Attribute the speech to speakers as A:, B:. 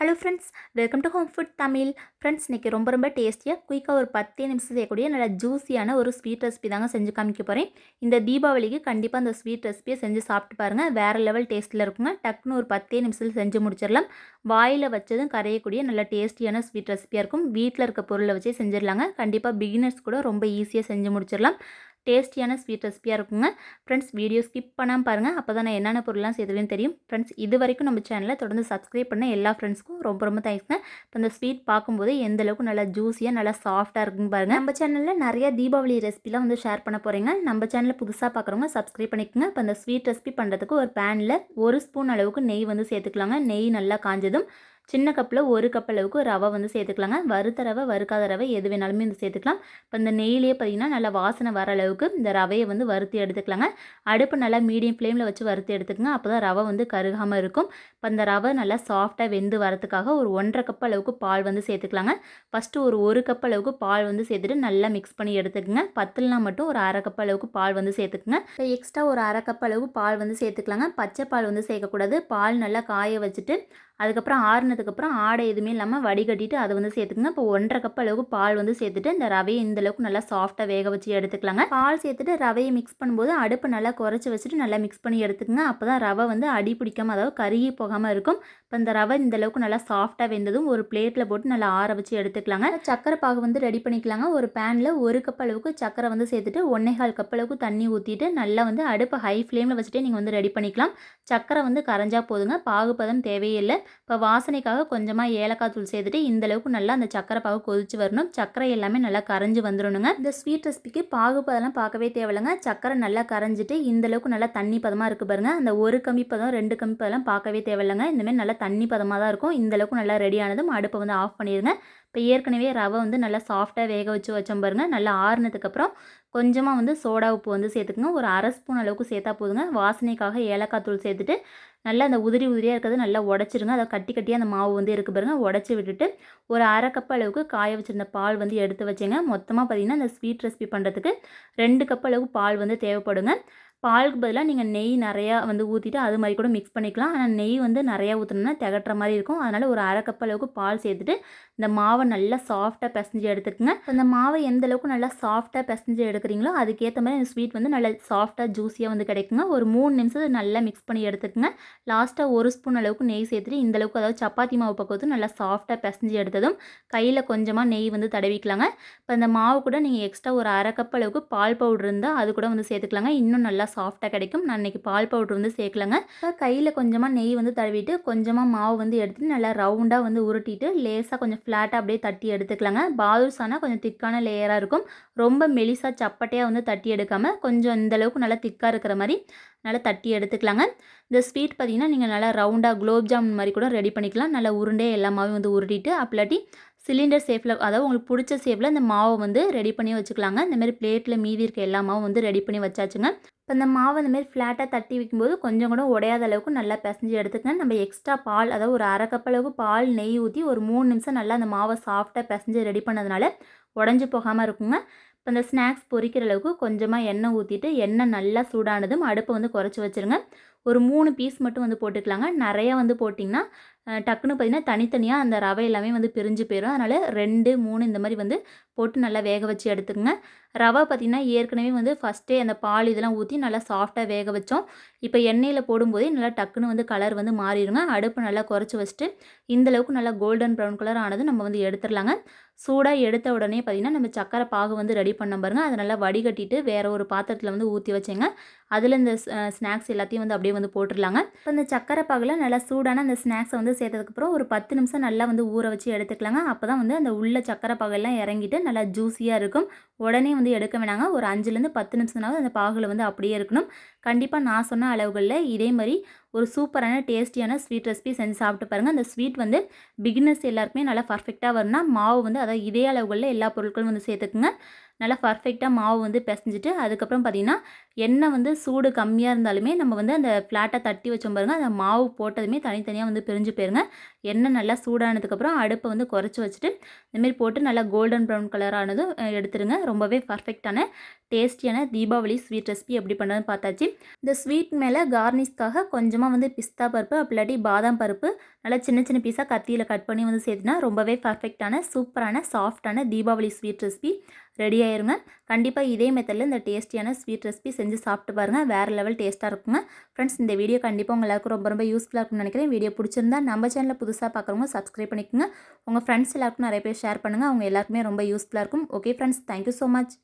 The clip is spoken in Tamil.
A: Hello friends welcome to home food Tamil friends இன்றைக்கி ரொம்ப ரொம்ப டேஸ்டியாக குயிக்காக ஒரு பத்தே நிமிஷம் செய்யக்கூடிய நல்ல ஜூஸியான ஒரு ஸ்வீட் ரெசிபி தாங்க செஞ்சு காமிக்க போகிறேன் இந்த தீபாவளிக்கு கண்டிப்பாக அந்த ஸ்வீட் ரெசிபியை செஞ்சு சாப்பிட்டு பாருங்கள் வேறு லெவல் டேஸ்ட்டில் இருக்குங்க. டக்குன்னு ஒரு பத்தே நிமிஷத்தில் செஞ்சு முடிச்சிடலாம். வாயில் வச்சதும் கரையக்கூடிய நல்ல டேஸ்டியான ஸ்வீட் ரெசிபியாக இருக்கும். வீட்டில் இருக்க பொருளை வச்சே செஞ்சிடலாங்க. கண்டிப்பாக பிகினர்ஸ் கூட ரொம்ப ஈஸியாக செஞ்சு முடிச்சிடலாம். டேஸ்டியான ஸ்வீட் ரெசிபியாக இருக்குங்க. ஃப்ரெண்ட்ஸ் வீடியோ ஸ்கிப் பண்ணாமல் பாருங்கள் அப்போ தான் நான் என்னென்ன பொருள்லாம் சேர்த்துவேன்னு தெரியும். ஃப்ரெண்ட்ஸ் இது வரைக்கும் நம்ம சேனலை தொடர்ந்து சப்ஸ்கிரைப் பண்ண எல்லா ஃப்ரெண்ட்ஸ்க்கும் ரொம்ப ரொம்ப தேங்க்ஸ்ங்க இப்போ இந்த ஸ்வீட் பார்க்கும்போது எந்த அளவுக்கு நல்லா ஜூஸியாக நல்லா சாஃப்ட்டாக இருக்குன்னு பாருங்கள் நம்ம சேனலில் நிறைய தீபாவளி ரெசிபிலாம் வந்து ஷேர் பண்ண போகிறீங்க நம்ம சேனலில் புதுசாக பார்க்குறவங்க சப்ஸ்கிரைப் பண்ணிக்கோங்க. இப்போ அந்த ஸ்வீட் ரெசிபி பண்ணுறதுக்கு ஒரு பேனில் ஒரு ஸ்பூன் அளவுக்கு நெய் வந்து சேர்த்துக்கலாங்க. நெய் நல்லா காஞ்சதும் சின்ன கப்பில் ஒரு கப் அளவுக்கு ரவை வந்து சேர்த்துக்கலாங்க. வறுத்த ரவை வறுக்காத ரவை எது வேணாலுமே வந்து சேர்த்துக்கலாம். இப்போ இந்த நெய்லேயே பார்த்திங்கன்னா நல்லா வாசனை வர அளவுக்கு இந்த ரவையை வந்து வறுத்து எடுத்துக்கலாங்க. அடுப்பு நல்லா மீடியம் ஃப்ளேமில் வச்சு வறுத்து எடுத்துக்கோங்க. அப்போ தான் ரவை வந்து கருகாமல் இருக்கும். இப்போ இந்த ரவை நல்லா சாஃப்டாக வெந்து வரத்துக்காக ஒரு ஒன்றரை கப் அளவுக்கு பால் வந்து சேர்த்துக்கலாங்க. ஃபஸ்ட்டு ஒரு ஒரு கப் அளவுக்கு பால் வந்து சேர்த்துட்டு நல்லா மிக்ஸ் பண்ணி எடுத்துக்கோங்க. பத்துலனா மட்டும் ஒரு அரை கப் அளவுக்கு பால் வந்து சேர்த்துக்குங்க. இப்போ எக்ஸ்ட்ரா ஒரு அரை கப் அளவுக்கு பால் வந்து சேர்த்துக்கலாங்க. பச்சை பால் வந்து சேர்க்கக்கூடாது. பால் நல்லா காய வச்சுட்டு அதுக்கப்புறம் ஆறுனதுக்கப்புறம் ஆடை எதுவுமே இல்லாமல் வடிகட்டிட்டு அதை வந்து சேர்த்துக்குங்க. இப்போ ஒன்றரை கப் அளவுக்கு பால் வந்து சேர்த்துட்டு இந்த ரவையை இந்த அளவுக்கு நல்லா சாஃப்டாக வேக வச்சு எடுத்துக்கலாங்க. பால் சேர்த்துட்டு ரவையை மிக்ஸ் பண்ணும்போது அடுப்பு நல்லா குறைச்சி வச்சுட்டு நல்லா மிக்ஸ் பண்ணி எடுத்துக்கங்க. அப்போ தான் ரவை வந்து அடி பிடிக்காமல் அதாவது கருகி போகாமல் இருக்கும். இப்போ இந்த ரவை இந்த அளவுக்கு நல்லா சாஃப்டாக வெந்ததும் ஒரு பிளேட்டில் போட்டு நல்லா ஆற வச்சு எடுத்துக்கலாங்க. சக்கரை பாகு வந்து ரெடி பண்ணிக்கலாங்க. ஒரு பேனில் ஒரு கப் அளவுக்கு சக்கரை வந்து சேர்த்துட்டு ஒன்னேகால் கப் அளவுக்கு தண்ணி ஊற்றிட்டு நல்லா வந்து அடுப்பு ஹை ஃப்ளேமில் வச்சுட்டே நீங்கள் வந்து ரெடி பண்ணிக்கலாம். சக்கரை வந்து கரைஞ்சா போதுங்க. பாகுபதம் தேவையில்லை இப்போ வாசனைக்காக கொஞ்சமாக ஏலக்காய் தூள் சேர்த்துட்டு இந்தளவுக்கு நல்லா அந்த சக்கரை பாகு கொதிச்சு வரணும். சக்கரை எல்லாமே நல்லா கரைஞ்சி வந்துடணுங்க இந்த ஸ்வீட் ரெசிபிக்கு பாகுபதெல்லாம் பார்க்கவே தேவையில்லைங்க. சக்கரை நல்லா கரைஞ்சிட்டு இந்தளவுக்கு நல்லா தண்ணி பதமாக இருக்குது பாருங்கள் அந்த ஒரு கம்மி பதம் ரெண்டு கம்மி பதம் பார்க்கவே தேவையில்லைங்க. இந்தமாதிரி நல்லா தண்ணி பதமாக தான் இருக்கும். இந்தளவுக்கு நல்லா ரெடியானதும் அடுப்பை வந்து ஆஃப் பண்ணிடுங்க. இப்போ ஏற்கனவே ரவை வந்து நல்லா சாஃப்டாக வேக வச்சு வச்சோம் பாருங்கள் நல்லா ஆறுனதுக்கப்புறம் கொஞ்சமாக வந்து சோடா உப்பு வந்து சேர்த்துக்குங்க. ஒரு அரை ஸ்பூன் அளவுக்கு சேர்த்தா போதுங்க. வாசனைக்காக ஏலக்காய் தூள் சேர்த்துட்டு நல்லா அந்த உதிரி உதிரியாக இருக்கிறது நல்லா உடச்சிருங்க. அதை கட்டி கட்டியாக அந்த மாவு வந்து இருக்குது பாருங்கள் உடச்சி விட்டுட்டு ஒரு அரை கப் அளவுக்கு காய வச்சுருந்த பால் வந்து எடுத்து வச்சேங்க. மொத்தமாக பார்த்திங்கன்னா அந்த ஸ்வீட் ரெசிபி பண்ணுறதுக்கு ரெண்டு கப் அளவுக்கு பால் வந்து தேவைப்படுங்க. பாலுக்கு பதிலாக நீங்கள் நெய் நிறையா வந்து ஊற்றிட்டு அது மாதிரி கூட மிக்ஸ் பண்ணிக்கலாம். ஆனால் நெய் வந்து நிறையா ஊற்றணுன்னா திகட்டுற மாதிரி இருக்கும். அதனால் ஒரு அரை கப் அளவுக்கு பால் சேர்த்துட்டு இந்த மாவை நல்லா சாஃப்டாக பிசைஞ்சு எடுத்துக்கோங்க. அந்த மாவை எந்த அளவுக்கு நல்லா சாஃப்டாக பிசைஞ்சு எடுக்கிறீங்களோ அதுக்கேற்ற மாதிரி அந்த ஸ்வீட் வந்து நல்லா சாஃப்டாக ஜூஸியாக வந்து கிடைக்குங்க. ஒரு மூணு நிமிஷம் நல்லா மிக்ஸ் பண்ணி எடுத்துக்கோங்க. லாஸ்ட்டாக ஒரு ஸ்பூன் அளவுக்கு நெய் சேர்த்துட்டு இந்த அளவுக்கு அதாவது சப்பாத்தி மாவு பக்கத்து நல்லா சாஃப்டாக பிசைஞ்சு எடுத்ததும் கையில் கொஞ்சமாக நெய் வந்து தடவிக்கலாங்க. இப்போ அந்த மாவு கூட நீங்கள் எக்ஸ்ட்ரா ஒரு அரை கப் அளவுக்கு பால் பவுடர் இருந்தால் அது கூட வந்து சேர்த்துக்கலாங்க. இன்னும் நல்லா சாஃப்டாக கிடைக்கும். நான் இன்றைக்கி பால் பவுட்ரு வந்து சேர்க்கலங்க. கையில் கொஞ்சமாக நெய் வந்து தடவிட்டு கொஞ்சமாக மாவு வந்து எடுத்துட்டு நல்லா ரவுண்டாக வந்து உருட்டிட்டு லேசாக கொஞ்சம் ஃப்ளாட்டாக அப்படியே தட்டி எடுத்துக்கலாங்க. பாதுஷானா கொஞ்சம் திக்கான லேயராக இருக்கும். ரொம்ப மெலிசாக சப்பட்டையாக வந்து தட்டி எடுக்காமல் கொஞ்சம் இந்தளவுக்கு நல்லா திக்காக இருக்கிற மாதிரி நல்லா தட்டி எடுத்துக்கலாங்க. இந்த ஸ்வீட் பார்த்திங்கன்னா நீங்கள் நல்லா ரவுண்டாக குலோப் ஜாமுன் மாதிரி கூட ரெடி பண்ணிக்கலாம். நல்லா உருண்டே எல்லாமே வந்து உருட்டிட்டு அப்படிலாட்டி சிலிண்டர் சேஃபில் அதாவது உங்களுக்கு பிடிச்ச சேஃபில் இந்த மாவை வந்து ரெடி பண்ணி வச்சுக்கலாங்க. இந்தமாரி பிளேட்டில் மீதி இருக்க எல்லா மாவும் வந்து ரெடி பண்ணி வச்சாச்சுங்க. இப்போ இந்த மாவை அந்தமாரி ஃப்ளாட்டாக தட்டி வைக்கும்போது கொஞ்சம் கூட உடையாத அளவுக்கு நல்லா பிசைஞ்சு எடுத்துக்கங்க. நம்ம எக்ஸ்ட்ரா பால் அதாவது ஒரு அரை கப் அளவுக்கு பால் நெய் ஊற்றி ஒரு மூணு நிமிஷம் நல்லா அந்த மாவை சாஃப்டாக பிசைஞ்சு ரெடி பண்ணதுனால உடஞ்சி போகாமல் இருக்குங்க. இப்போ இந்த ஸ்நாக்ஸ் பொரிக்கிற அளவுக்கு கொஞ்சமாக எண்ணெய் ஊற்றிட்டு எண்ணெய் நல்லா சூடானதும் அடுப்பை வந்து குறைச்சி வச்சுருங்க. ஒரு மூணு பீஸ் மட்டும் வந்து போட்டுக்கலாங்க. நிறையா வந்து போட்டிங்கன்னா டக்குன்னு பார்த்திங்கன்னா தனித்தனியாக அந்த ரவை எல்லாமே வந்து பிரிஞ்சு போயிடும் அதனால் ரெண்டு மூணு இந்த மாதிரி வந்து போட்டு நல்லா வேக வச்சு எடுத்துக்கோங்க. ரவை பார்த்திங்கன்னா ஏற்கனவே வந்து ஃபஸ்ட்டே அந்த பால் இதெல்லாம் ஊற்றி நல்லா சாஃப்டாக வேக வச்சோம். இப்போ எண்ணெயில் போடும்போதே நல்லா டக்குன்னு வந்து கலர் வந்து மாறிடுங்க. அடுப்பு நல்லா குறைச்சி வச்சுட்டு இந்தளவுக்கு நல்லா கோல்டன் ப்ரௌன் கலர் ஆனது நம்ம வந்து எடுத்துடலாங்க. சூடாக எடுத்த உடனே பார்த்திங்கன்னா நம்ம சக்கரை பாகு வந்து ரெடி பண்ண பாருங்கள் அதை நல்லா வடிகட்டிட்டு வேறு ஒரு பாத்திரத்தில் வந்து ஊற்றி வச்சேங்க. அதில் இந்த ஸ்நாக்ஸ் எல்லாத்தையும் வந்து அப்படியே வந்து போட்டுடலாங்க. இப்போ இந்த சக்கரை பாகில் நல்லா சூடான அந்த ஸ்நாக்ஸை வந்து சேர்த்ததுக்கப்புறம் ஒரு பத்து நிமிஷம் நல்லா வந்து ஊற வச்சு எடுத்துக்கலாங்க. அப்போ தான் வந்து அந்த உள்ள சக்கரை பாகெல்லாம் இறங்கிட்டு நல்லா ஜூஸியாக இருக்கும். உடனே வந்து எடுக்க வேணாங்க. ஒரு அஞ்சுலேருந்து பத்து நிமிஷம்னாவது அந்த பாகில் வந்து அப்படியே இருக்கணும். கண்டிப்பாக நான் சொன்ன அளவுகளில் இதே மாதிரி ஒரு சூப்பரான டேஸ்டியான ஸ்வீட் ரெசிபி செஞ்சு சாப்பிட்டு பாருங்கள் அந்த ஸ்வீட் வந்து பிகினர்ஸ் எல்லாருக்குமே நல்லா பர்ஃபெக்டாக வரும்னா மாவு வந்து அதாவது இதே அளவுகளில் எல்லா பொருட்களும் வந்து சேர்த்துக்குங்க. நல்லா பர்ஃபெக்டாக மாவு வந்து பிசைஞ்சிட்டு அதுக்கப்புறம் பார்த்திங்கன்னா எண்ணெய் வந்து சூடு கம்மியாக இருந்தாலுமே நம்ம வந்து அந்த ஃப்ளாட்டை தட்டி வச்சோம் பாருங்க. அந்த மாவு போட்டதுமே தனித்தனியாக வந்து பிரிஞ்சு போயிருங்க. எண்ணெய் நல்லா சூடானதுக்கப்புறம் அடுப்பை வந்து குறைச்சி வச்சுட்டு இந்தமாரி போட்டு நல்லா கோல்டன் ப்ரௌன் கலரானதும் எடுத்துருங்க. ரொம்பவே பர்ஃபெக்டான டேஸ்டியான தீபாவளி ஸ்வீட் ரெசிபி எப்படி பண்ணுறதுன்னு பார்த்தாச்சு இந்த ஸ்வீட் மேலே கார்னிஷ்காக கொஞ்சமாக வந்து பிஸ்தா பருப்பு அப்படி இல்லாட்டி பாதாம் பருப்பு நல்லா சின்ன சின்ன பீஸாக கத்தியில் கட் பண்ணி வந்து சேர்த்துனா ரொம்பவே பர்ஃபெக்டான சூப்பரான சாஃப்டான தீபாவளி ஸ்வீட் ரெசிபி ரெடி ஆயிருங்க. கண்டிப்பாக இதே மெத்தடில் இந்த டேஸ்டியான ஸ்வீட் ரெசிபி செஞ்சு சாப்பிட்டு பாருங்கள் வேறு லெவல் டேஸ்ட்டாக இருக்குங்க. ஃப்ரெண்ட்ஸ் இந்த வீடியோ கண்டிப்பாக உங்கள் எல்லாருக்கும் ரொம்ப ரொம்ப யூஸ்ஃபுல்லாக இருக்கும்னு நினைக்கிறேன். வீடியோ பிடிச்சிருந்தா நம்ம சேனலில் புதுசாக பார்க்குறவங்க சப்ஸ்கிரைப் பண்ணிக்கோங்க. உங்கள் ஃப்ரெண்ட்ஸ் எல்லாருக்கும் நிறைய பேர் ஷேர் பண்ணுங்கள் அவங்க எல்லாருக்குமே ரொம்ப யூஸ்ஃபுல்லாக இருக்கும். Okay friends thank you so much